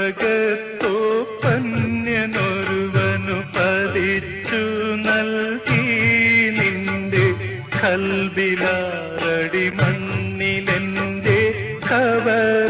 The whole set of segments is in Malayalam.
ലോകത്തോപ്പന്യനൊരുവനു പതിച്ചു നൽകി. നിന്റെ കൽബിലാറടി മണ്ണിലെന്റെ കവർ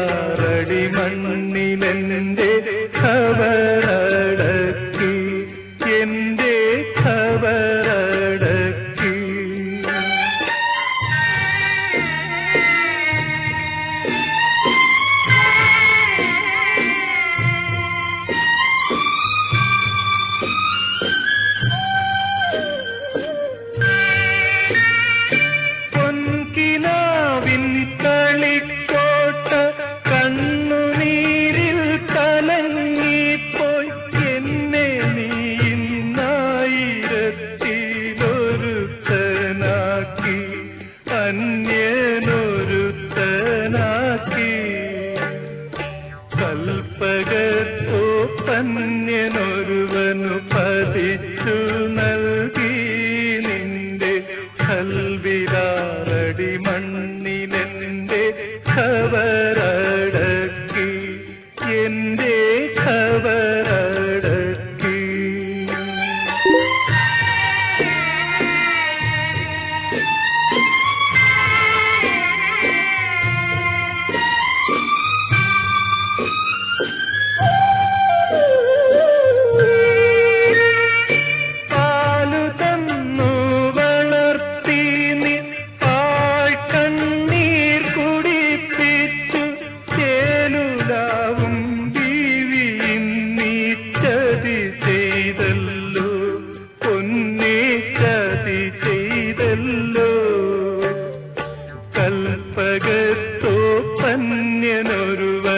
അന്യനൊരുത്തനാക്കി കൽപ്പകത്തോ പന്യനൊരുവനു പതിച്ചു നൽകി. നിന്റെ കൽവിലാറടി മണ്ണിലെന്റെ ഖബറടക്കി ചെയ്തല്ലോ. കൽപ്പകത്തോ പന്യനൊരുവനു പതിച്ചു